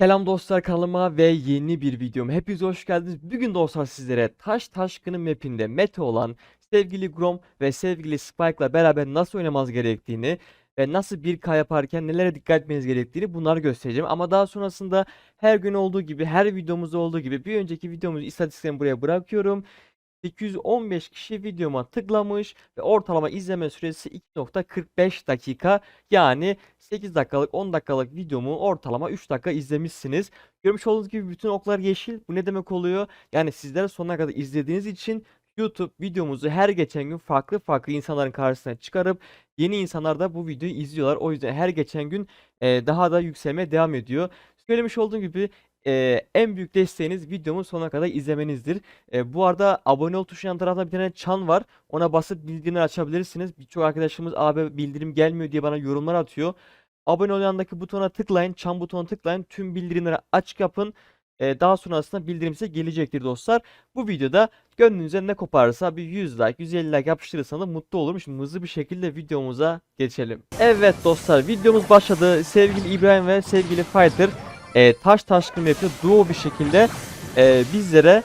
Selam dostlar kanalıma ve yeni bir videoma hepiniz hoş geldiniz. Bugün dostlar sizlere Taş Taşkın'ın mapinde meta olan sevgili Grom ve sevgili Spike'la beraber nasıl oynamanız gerektiğini ve nasıl 1K yaparken nelere dikkat etmeniz gerektiğini bunları göstereceğim. Ama daha sonrasında her gün olduğu gibi her videomuzda olduğu gibi bir önceki videomuzu istatistiklerini buraya bırakıyorum. 815 kişi videoma tıklamış ve ortalama izleme süresi 2.45 dakika. Yani 8 dakikalık 10 dakikalık videomu ortalama 3 dakika izlemişsiniz. Görmüş olduğunuz gibi bütün oklar yeşil. Bu ne demek oluyor? Yani sizler sonuna kadar izlediğiniz için YouTube videomuzu her geçen gün farklı farklı insanların karşısına çıkarıp yeni insanlar da bu videoyu izliyorlar. O yüzden her geçen gün daha da yükselmeye devam ediyor. Söylemiş olduğum gibi e, en büyük desteğiniz videomun sonuna kadar izlemenizdir. E, bu arada abone ol tuşunun yan tarafında bir tane çan var. Ona basıp bildirimleri açabilirsiniz. Birçok arkadaşımız abi bildirim gelmiyor diye bana yorumlar atıyor. Abone ol yanındaki butona tıklayın. Çan butonuna tıklayın. Tüm bildirimleri açık yapın. E, daha sonrasında bildirim size gelecektir dostlar. Bu videoda gönlünüze ne koparsa bir 100 like, 150 like yapıştırırsanız mutlu olurum. Şimdi hızlı bir şekilde videomuza geçelim. Evet dostlar videomuz başladı. Sevgili İbrahim ve sevgili Fighter e, taş taşkın map'te duo bir şekilde e, bizlere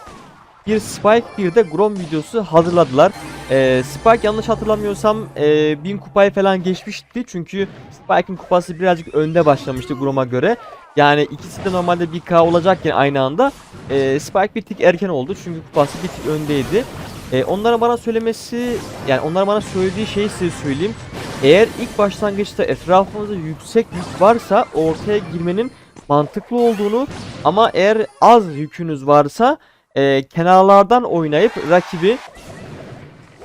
bir Spike bir de Grom videosu hazırladılar. E, Spike yanlış hatırlamıyorsam e, 1000 kupayı falan geçmişti. Çünkü Spike'ın kupası birazcık önde başlamıştı Grom'a göre. Yani ikisi de normalde 1K olacakken aynı anda e, Spike bir tık erken oldu. Çünkü kupası bir tık öndeydi. E, onlara bana söylemesi yani onlara bana söylediği şeyi size söyleyeyim. Eğer ilk başlangıçta etrafımızda yüksek yük varsa ortaya girmenin mantıklı olduğunu ama eğer az yükünüz varsa e, kenarlardan oynayıp rakibi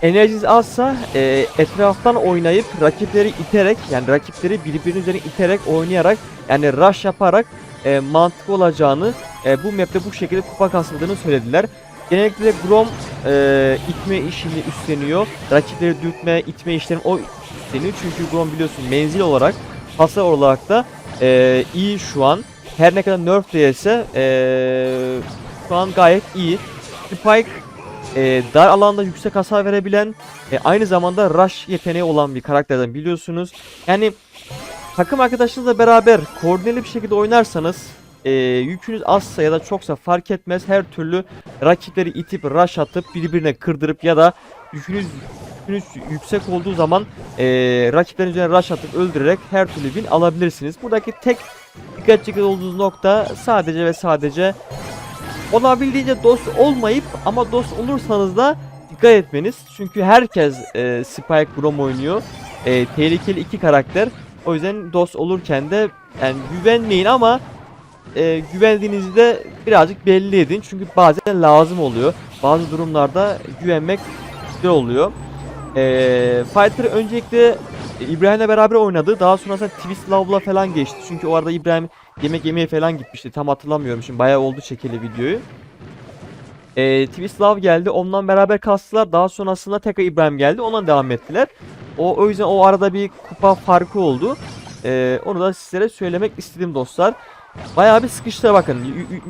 enerjiniz azsa e, etraftan oynayıp rakipleri iterek yani rakipleri birbirinin üzerine iterek oynayarak yani rush yaparak e, mantıklı olacağını e, bu map'te bu şekilde kupa kasıldığını söylediler. Genellikle Grom e, itme işini üstleniyor. Rakipleri dürtme, itme işlerini o üstleniyor. Çünkü Grom biliyorsun menzil olarak, hasar olarak da e, iyi şu an. Her ne kadar nerf değilse e, şu an gayet iyi. Spike e, dar alanda yüksek hasar verebilen e, aynı zamanda rush yeteneği olan bir karakterden biliyorsunuz. Yani takım arkadaşınızla beraber koordineli bir şekilde oynarsanız e, yükünüz azsa ya da çoksa fark etmez her türlü rakipleri itip rush atıp birbirine kırdırıp ya da yükünüz yükünüz yüksek olduğu zaman e, rakiplerin üzerine rush atıp öldürerek her türlü win alabilirsiniz. Buradaki tek dikkat çekici olduğunuz nokta sadece ve sadece olabildiğince dost olmayıp ama dost olursanız da dikkat etmeniz. Çünkü herkes e, Spike Grom oynuyor. E, tehlikeli iki karakter. O yüzden dost olurken de yani güvenmeyin ama e, güvendiğinizi de birazcık belli edin. Çünkü bazen lazım oluyor. Bazı durumlarda güvenmek güzel oluyor. E, Fighter öncelikle İbrahim'le beraber oynadı. Daha sonrasında Twist Love'la falan geçti. Çünkü o arada İbrahim yemek yemeye falan gitmişti. Tam hatırlamıyorum şimdi. Bayağı oldu çekeli videoyu. E, Twist Love geldi. Ondan beraber kastılar. Daha sonrasında tekrar İbrahim geldi. Ondan devam ettiler. O, o yüzden o arada bir kupa farkı oldu. E, onu da sizlere söylemek istedim dostlar. Bayağı bir sıkıştılar bakın.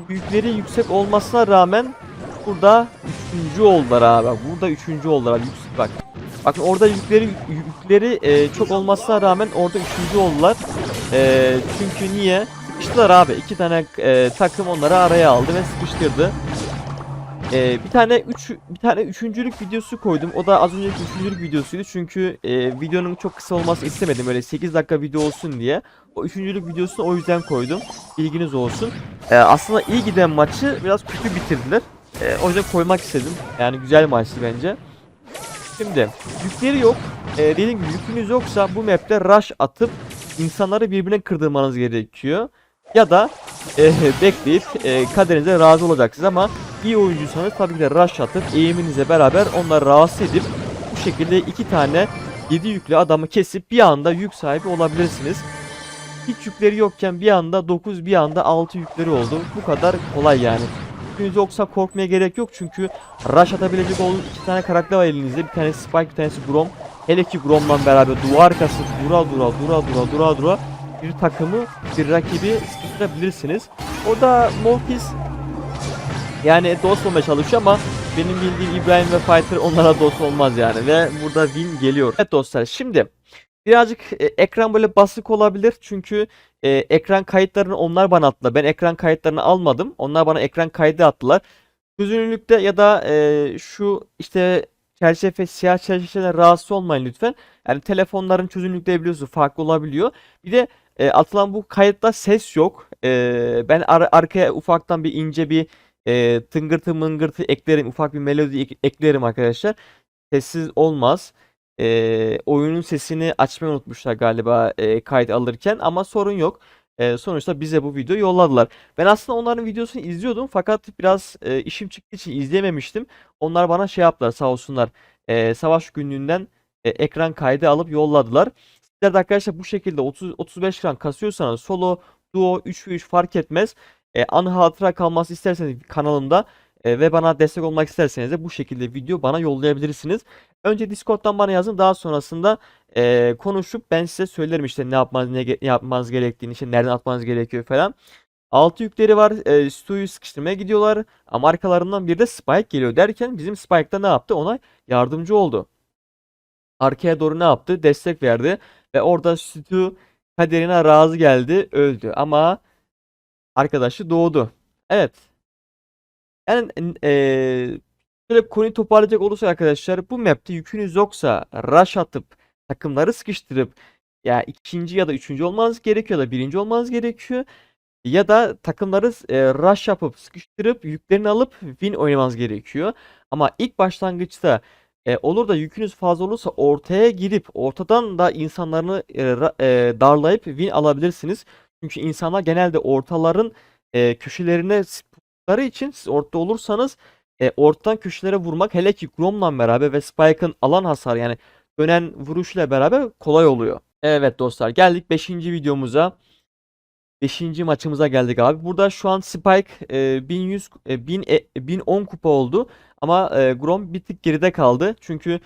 Yükleri yüksek olmasına rağmen burada üçüncü oldular abi. Burada üçüncü oldular. Yüksek bak. Bakın orada yükleri yükleri e, çok olmasına rağmen orada üçüncü oldular. E, çünkü niye? Sıkıştılar abi. İki tane e, takım onları araya aldı ve sıkıştırdı. E, bir tane üç bir tane üçüncülük videosu koydum. O da az önceki üçüncülük videosuydu. Çünkü e, videonun çok kısa olması istemedim. Öyle 8 dakika video olsun diye. O üçüncülük videosunu o yüzden koydum. Bilginiz olsun. E, aslında iyi giden maçı biraz kötü bitirdiler. E, o yüzden koymak istedim. Yani güzel maçtı bence. Şimdi yükleri yok. E, dediğim gibi yükünüz yoksa bu map'te rush atıp insanları birbirine kırdırmanız gerekiyor. Ya da e, bekleyip e, kaderinize razı olacaksınız ama iyi oyuncuysanız tabii ki de rush atıp eğiminizle beraber onları rahatsız edip bu şekilde iki tane 7 yüklü adamı kesip bir anda yük sahibi olabilirsiniz. Hiç yükleri yokken bir anda 9 bir anda 6 yükleri oldu. Bu kadar kolay yani. Yükünüz yoksa korkmaya gerek yok çünkü rush atabilecek olduğunuz iki tane karakter var elinizde. Bir tanesi Spike bir tanesi Grom. Hele ki Grom'la beraber duvar arkası dura dura dura dura dura dura bir takımı bir rakibi sıkıştırabilirsiniz. Orada Mortis yani dost olmaya çalışıyor ama benim bildiğim İbrahim ve Fighter onlara dost olmaz yani ve burada win geliyor. Evet dostlar şimdi Birazcık e, ekran böyle basık olabilir çünkü e, ekran kayıtlarını onlar bana attılar. Ben ekran kayıtlarını almadım. Onlar bana ekran kaydı attılar. Çözünürlükte ya da e, şu işte çerçeve siyah çerçeveden rahatsız olmayın lütfen. Yani telefonların çözünürlükleri biliyorsunuz farklı olabiliyor. Bir de e, atılan bu kayıtta ses yok. E, ben ar- arkaya ufaktan bir ince bir e, tıngırtı mıngırtı eklerim. Ufak bir melodi ek- eklerim arkadaşlar. Sessiz olmaz. E, oyunun sesini açmayı unutmuşlar galiba e, kayıt alırken ama sorun yok. E, sonuçta bize bu videoyu yolladılar. Ben aslında onların videosunu izliyordum fakat biraz e, işim çıktığı için izleyememiştim. Onlar bana şey yaptılar sağ olsunlar. E, savaş günlüğünden e, ekran kaydı alıp yolladılar. Sizler de arkadaşlar bu şekilde 30 35 ekran kasıyorsanız solo, duo, 3 ve 3 fark etmez. E, anı hatıra kalması isterseniz kanalımda e, ve bana destek olmak isterseniz de bu şekilde video bana yollayabilirsiniz. Önce Discord'dan bana yazın daha sonrasında e, konuşup ben size söylerim işte ne yapmanız ne, ne yapmanız gerektiğini işte nereden atmanız gerekiyor falan. Altı yükleri var. E, Stu'yu sıkıştırmaya gidiyorlar. Ama arkalarından bir de Spike geliyor derken bizim Spike da ne yaptı? Ona yardımcı oldu. Arkaya doğru ne yaptı? Destek verdi. Ve orada Stu kaderine razı geldi. Öldü. Ama arkadaşı doğdu. Evet. Yani eee şöyle konuyu toparlayacak olursak arkadaşlar bu map'te yükünüz yoksa rush atıp takımları sıkıştırıp ya ikinci ya da üçüncü olmanız gerekiyor ya da birinci olmanız gerekiyor. Ya da takımları e, rush yapıp sıkıştırıp yüklerini alıp win oynamanız gerekiyor. Ama ilk başlangıçta e, olur da yükünüz fazla olursa ortaya girip ortadan da insanlarını e, e, darlayıp win alabilirsiniz. Çünkü insanlar genelde ortaların e, köşelerine sıktıkları için siz ortada olursanız e, ortadan köşelere vurmak hele ki Grom'la beraber ve Spike'ın alan hasar yani dönen vuruşuyla beraber kolay oluyor. Evet dostlar geldik 5. videomuza. 5. maçımıza geldik abi. Burada şu an Spike e, 1100 e, 1000 e, 1010 kupa oldu ama e, Grom bir tık geride kaldı. Çünkü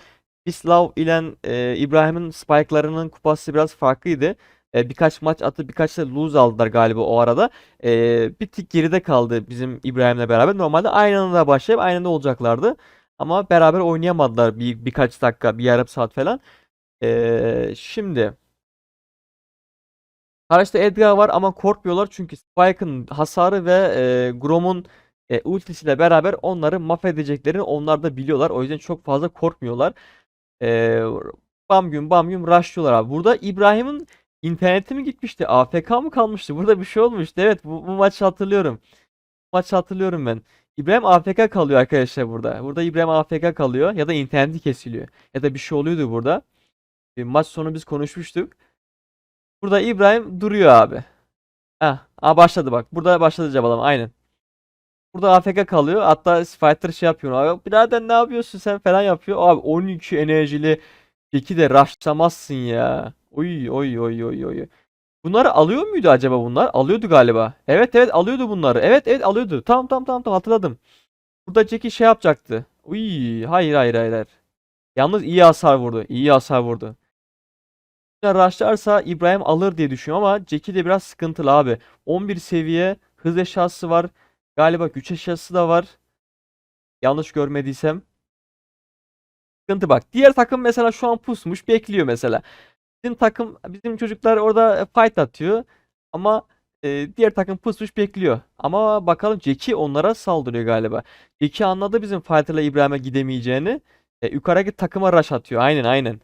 Bislav ile e, İbrahim'in Spike'larının kupası biraz farklıydı. E, birkaç maç atıp birkaç da lose aldılar galiba o arada. E, bir tık geride kaldı bizim İbrahim'le beraber. Normalde aynı anda başlayıp aynı anda olacaklardı. Ama beraber oynayamadılar bir birkaç dakika, bir yarım saat falan. E, şimdi Karşıda Edgar var ama korkmuyorlar çünkü Spike'ın hasarı ve e, Grom'un e, ultisiyle beraber onları mahvedeceklerini onlar da biliyorlar. O yüzden çok fazla korkmuyorlar. E, bam gün bam gün rushlıyorlar abi. Burada İbrahim'in interneti mi gitmişti? AFK mı kalmıştı? Burada bir şey olmuştu. Evet bu, bu maçı hatırlıyorum. Bu maçı hatırlıyorum ben. İbrahim AFK kalıyor arkadaşlar burada. Burada İbrahim AFK kalıyor ya da interneti kesiliyor. Ya da bir şey oluyordu burada. E, maç sonu biz konuşmuştuk. Burada İbrahim duruyor abi. Heh, aa başladı bak. Burada başladı cabalama aynen. Burada AFK kalıyor. Hatta fighter şey yapıyor. Abi, birader ne yapıyorsun sen falan yapıyor. Abi 12 enerjili Jeki de rushlamazsın ya. Oy oy oy oy oy. Bunları alıyor muydu acaba bunlar? Alıyordu galiba. Evet evet alıyordu bunları. Evet evet alıyordu. Tamam tamam tamam tamam hatırladım. Burada Jeki şey yapacaktı. Uy hayır hayır hayır. hayır. Yalnız iyi hasar vurdu. İyi hasar vurdu. Rushlarsa İbrahim alır diye düşünüyorum ama Jackie de biraz sıkıntılı abi. 11 seviye hız eşyası var. Galiba güç eşyası da var. Yanlış görmediysem. Sıkıntı bak. Diğer takım mesela şu an pusmuş bekliyor mesela. Bizim takım bizim çocuklar orada fight atıyor. Ama e, diğer takım pusmuş bekliyor. Ama bakalım Jackie onlara saldırıyor galiba. Jackie anladı bizim fighter'la İbrahim'e gidemeyeceğini. E, yukarıdaki takıma rush atıyor. Aynen aynen.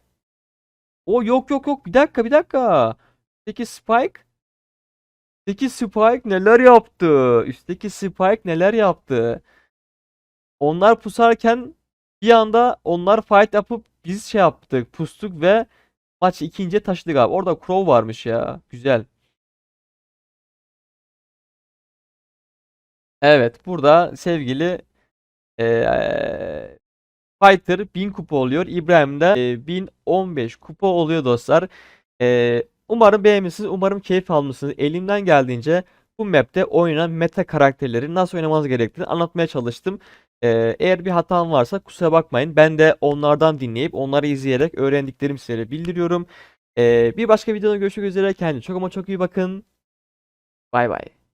O yok yok yok bir dakika bir dakika. Üstteki Spike. Üstteki Spike neler yaptı? Üstteki Spike neler yaptı? Onlar pusarken bir anda onlar fight yapıp biz şey yaptık pustuk ve maç ikinciye taşıdık abi. Orada Crow varmış ya. Güzel. Evet burada sevgili eee Fighter 1000 kupa oluyor. İbrahim de e, 1015 kupa oluyor dostlar. E, umarım beğenmişsiniz. Umarım keyif almışsınız. Elimden geldiğince bu map'te oynanan meta karakterleri nasıl oynamanız gerektiğini anlatmaya çalıştım. E, eğer bir hatam varsa kusura bakmayın. Ben de onlardan dinleyip onları izleyerek öğrendiklerimi size bildiriyorum. E, bir başka videoda görüşmek üzere. Kendinize çok ama çok iyi bakın. Bay bay.